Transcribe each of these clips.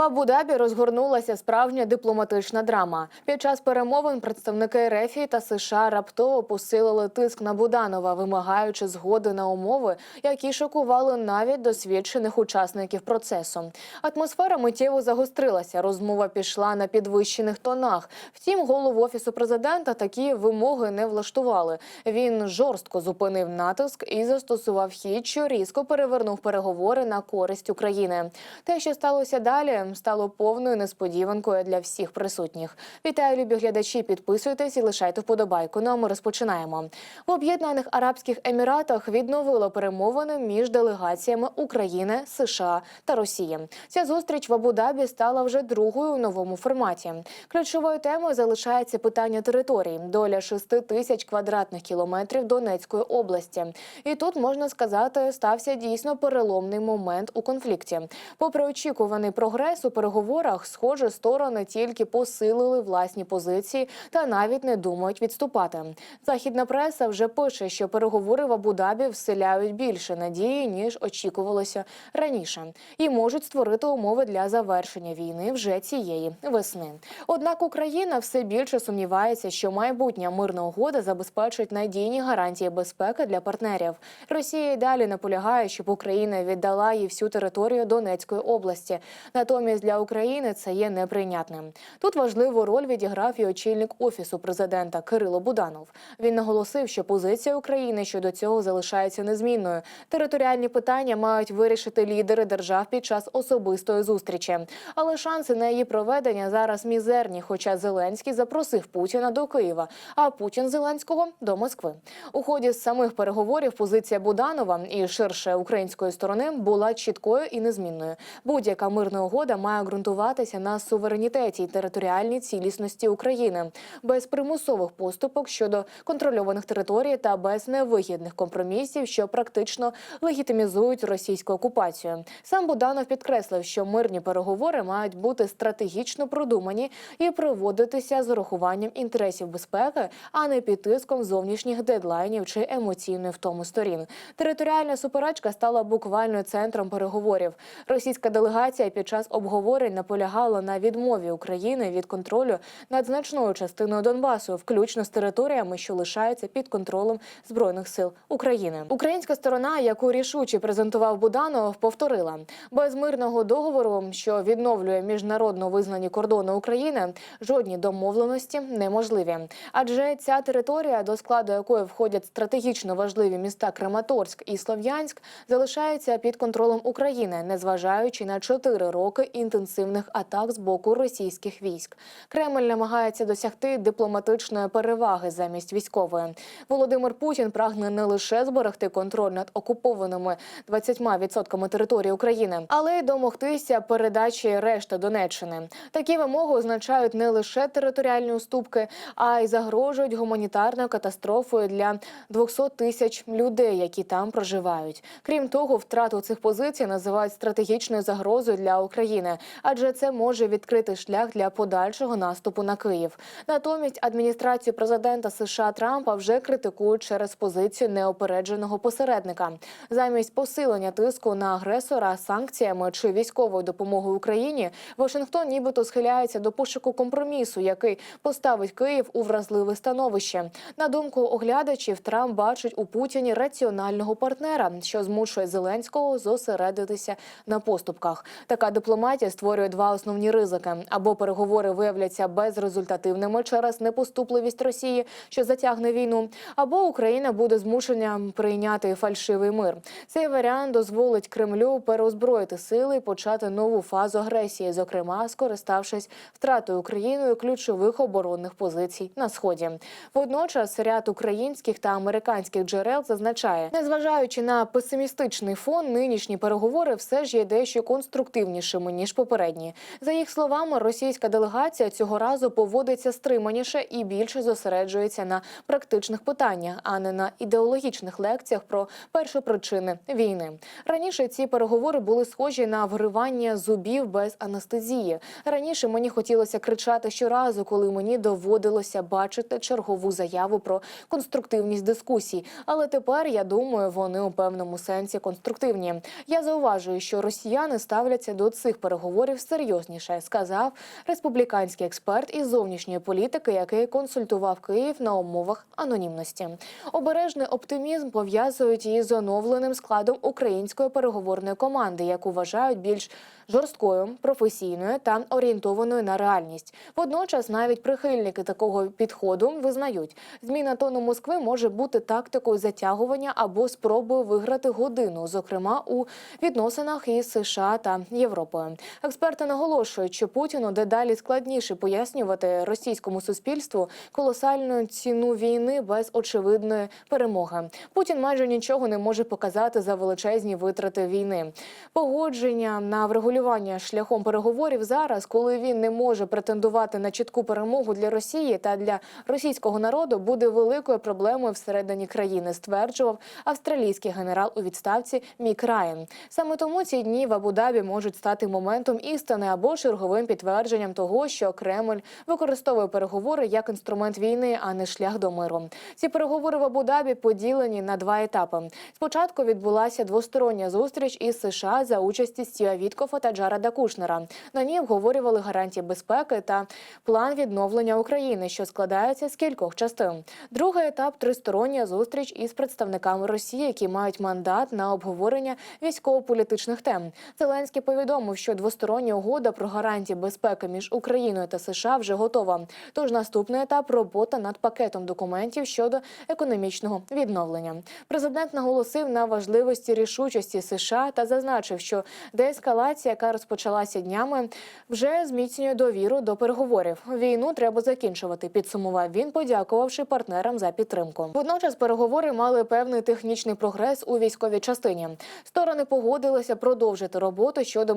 В Абу-Дабі розгорнулася справжня дипломатична драма. Під час перемовин представники РЕФІ та США раптово посилили тиск на Буданова, вимагаючи згоди на умови, які шокували навіть досвідчених учасників процесу. Атмосфера миттєво загострилася. Розмова пішла на підвищених тонах. Втім, голову офісу президента такі вимоги не влаштували. Він жорстко зупинив натиск і застосував хід, що різко перевернув переговори на користь України. Те, що сталося далі, стало повною несподіванкою для всіх присутніх. Вітаю, любі глядачі. Підписуйтесь і лишайте вподобайку. Ну а ми розпочинаємо. В Об'єднаних Арабських Еміратах відновило перемовини між делегаціями України, США та Росії. Ця зустріч в Абу-Дабі стала вже другою у новому форматі. Ключовою темою залишається питання територій, доля 6 тисяч квадратних кілометрів Донецької області. І тут можна сказати, стався дійсно переломний момент у конфлікті. Попри очікуваний прогрес у переговорах, схоже, сторони тільки посилили власні позиції та навіть не думають відступати. Західна преса вже пише, що переговори в Абу-Дабі вселяють більше надії ніж очікувалося раніше, і можуть створити умови для завершення війни вже цієї весни. Однак Україна все більше сумнівається, що майбутня мирна угода забезпечить надійні гарантії безпеки для партнерів. Росія й далі наполягає, щоб Україна віддала їй всю територію Донецької області. Натомість для України це є неприйнятним. Тут важливу роль відіграв і очільник офісу президента Кирило Буданов. Він наголосив, що позиція України щодо цього залишається незмінною. Територіальні питання мають вирішити лідери держав під час особистої зустрічі. Але шанси на її проведення зараз мізерні. Хоча Зеленський запросив Путіна до Києва, а Путін Зеленського до Москви. У ході самих переговорів позиція Буданова і ширше української сторони була чіткою і незмінною. Будь-яка мирна угода має ґрунтуватися на суверенітеті і територіальній цілісності України без примусових поступок щодо контрольованих територій та без невигідних компромісів, що практично легітимізують російську окупацію. Сам Буданов підкреслив, що мирні переговори мають бути стратегічно продумані і проводитися з урахуванням інтересів безпеки, а не під тиском зовнішніх дедлайнів чи емоційної втому сторін. Територіальна суперечка стала буквально центром переговорів. Російська делегація під час обговорень наполягала на відмові України від контролю над значною частиною Донбасу, включно з територіями, що лишаються під контролем збройних сил України. Українська сторона, яку рішуче презентував Буданов, повторила без мирного договору, що відновлює міжнародно визнані кордони України, жодні домовленості неможливі. Адже ця територія, до складу якої входять стратегічно важливі міста Краматорськ і Слов'янськ, залишається під контролем України, незважаючи на чотири роки інтенсивних атак з боку російських військ. Кремль намагається досягти дипломатичної переваги замість військової. Володимир Путін прагне не лише зберегти контроль над окупованими 20% території України, але й домогтися передачі решти Донеччини. Такі вимоги означають не лише територіальні уступки, а й загрожують гуманітарною катастрофою для 200 тисяч людей, які там проживають. Крім того, втрату цих позицій називають стратегічною загрозою для України, адже це може відкрити шлях для подальшого наступу на Київ. Натомість адміністрацію президента США Трампа вже критикують через позицію неопередженого посередника. Замість посилення тиску на агресора санкціями чи військовою допомогою Україні, Вашингтон нібито схиляється до пошуку компромісу, який поставить Київ у вразливе становище. На думку оглядачів, Трамп бачить у Путіні раціонального партнера, що змушує Зеленського зосередитися на поступках. Така дипломатія створює два основні ризики: або переговори виявляться безрезультативними через непоступливість Росії, що затягне війну, або Україна буде змушена прийняти фальшивий мир. Цей варіант дозволить Кремлю переозброїти сили і почати нову фазу агресії, зокрема скориставшись втратою Україною ключових оборонних позицій на сході. Водночас ряд українських та американських джерел зазначає, незважаючи на песимістичний фон, нинішні переговори все ж є дещо конструктивнішими ніж попередні. За їх словами, російська делегація цього разу поводиться стриманіше і більше зосереджується на практичних питаннях, а не на ідеологічних лекціях про першопричини війни. Раніше ці переговори були схожі на вгривання зубів без анестезії. Раніше мені хотілося кричати щоразу, коли мені доводилося бачити чергову заяву про конструктивність дискусій. Але тепер я думаю, вони у певному сенсі конструктивні. Я зауважую, що росіяни ставляться до цих переговорів переговорів серйозніше, сказав республіканський експерт із зовнішньої політики, який консультував Київ на умовах анонімності. Обережний оптимізм пов'язують із оновленим складом української переговорної команди, яку вважають більш жорсткою, професійною та орієнтованою на реальність. Водночас, навіть прихильники такого підходу визнають, зміна тону Москви може бути тактикою затягування або спробою виграти годину, зокрема у відносинах із США та Європою. Експерти наголошують, що Путіну дедалі складніше пояснювати російському суспільству колосальну ціну війни без очевидної перемоги. Путін майже нічого не може показати за величезні витрати війни. Погодження на врегулювання шляхом переговорів зараз, коли він не може претендувати на чітку перемогу для Росії та для російського народу, буде великою проблемою всередині країни, стверджував австралійський генерал у відставці Мік Райан. Саме тому ці дні в Абу-Дабі можуть стати моментом істини або черговим підтвердженням того, що Кремль використовує переговори як інструмент війни, а не шлях до миру. Ці переговори в Абу-Дабі поділені на два етапи. Спочатку відбулася двостороння зустріч із США за участі Стіва Віткофа та Джареда Кушнера. На ній обговорювали гарантії безпеки та план відновлення України, що складається з кількох частин. Другий етап тристороння зустріч із представниками Росії, які мають мандат на обговорення військово-політичних тем. Зеленський повідомив, що двостороння угода про гарантії безпеки між Україною та США вже готова. Тож наступний етап робота над пакетом документів щодо економічного відновлення. Президент наголосив на важливості рішучості США та зазначив, що деескалація, яка розпочалася днями, вже зміцнює довіру до переговорів. Війну треба закінчувати. Підсумував він, подякувавши партнерам за підтримку. Водночас переговори мали певний технічний прогрес у військовій частині. Сторони погодилися продовжити роботу щодо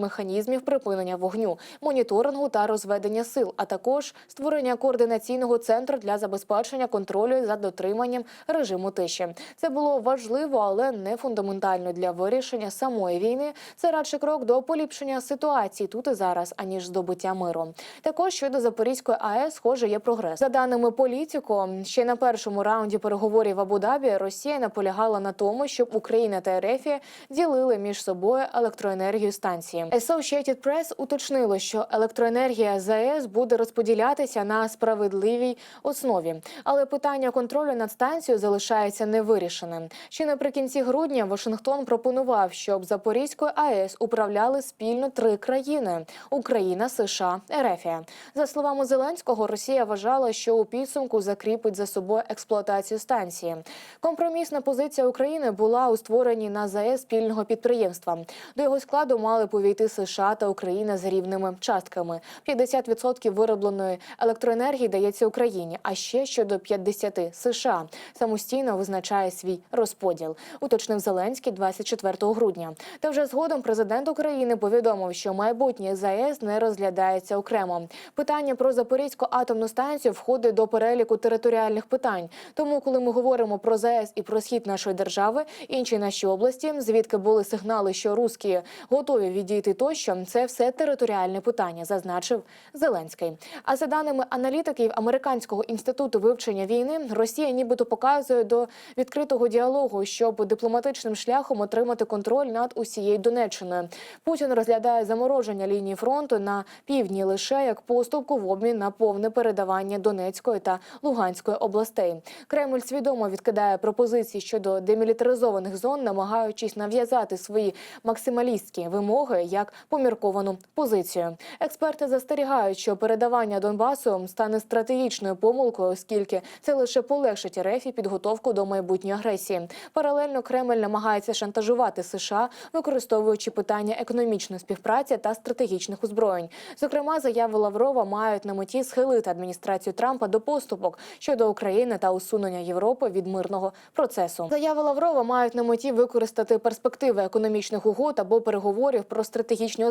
механізмів припинення вогню, моніторингу та розведення сил, а також створення координаційного центру для забезпечення контролю за дотриманням режиму тиші. Це було важливо, але не фундаментально для вирішення самої війни. Це радше крок до поліпшення ситуації тут і зараз, аніж здобуття миру. Також щодо Запорізької АЕС, схоже, є прогрес. За даними політико, ще на першому раунді переговорів в Абу-Дабі Росія наполягала на тому, щоб Україна та РФ ділили між собою електроенергію станції. Associated Press уточнило, що електроенергія з АЕС буде розподілятися на справедливій основі, але питання контролю над станцією залишається невирішеним. Ще наприкінці грудня Вашингтон пропонував, щоб Запорізькою АЕС управляли спільно три країни: Україна, США, Ерефія. За словами Зеленського, Росія вважала, що у підсумку закріпить за собою експлуатацію станції. Компромісна позиція України була у створенні на ЗАЕС спільного підприємства. До його складу мали повійти США та Україна з рівними частками. 50% виробленої електроенергії дається Україні, а ще щодо 50 США самостійно визначає свій розподіл. Уточнив Зеленський 24 грудня. Та вже згодом президент України повідомив, що майбутнє ЗАЕС не розглядається окремо. Питання про Запорізьку атомну станцію входить до переліку територіальних питань. Тому, коли ми говоримо про ЗАЕС і про схід нашої держави, інші наші області, звідки були сигнали, що русські готові відійти тощо, це все територіальне питання, зазначив Зеленський. А за даними аналітиків американського інституту вивчення війни, Росія нібито показує до відкритого діалогу, щоб дипломатичним шляхом отримати контроль над усією Донеччиною. Путін розглядає замороження лінії фронту на півдні лише як поступку в обмін на повне передавання Донецької та Луганської областей. Кремль свідомо відкидає пропозиції щодо демілітаризованих зон, намагаючись нав'язати свої максималістські вимоги як помірковану позицію. Експерти застерігають, що передавання Донбасу стане стратегічною помилкою, оскільки це лише полегшить РФ і підготовку до майбутньої агресії. Паралельно Кремль намагається шантажувати США, використовуючи питання економічної співпраці та стратегічних озброєнь. Зокрема, заяви Лаврова мають на меті схилити адміністрацію Трампа до поступок щодо України та усунення Європи від мирного процесу. Заяви Лаврова мають на меті використати перспективи економічних угод або переговорів про стратегічні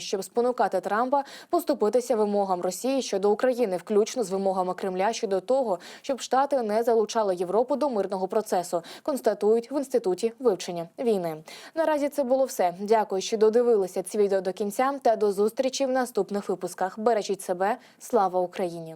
щоб спонукати Трампа поступитися вимогам Росії щодо України, включно з вимогами Кремля щодо того, щоб Штати не залучали Європу до мирного процесу. Констатують в інституті вивчення війни. Наразі це було все. Дякую, що додивилися ці відео до кінця. Та до зустрічі в наступних випусках. Бережіть себе. Слава Україні!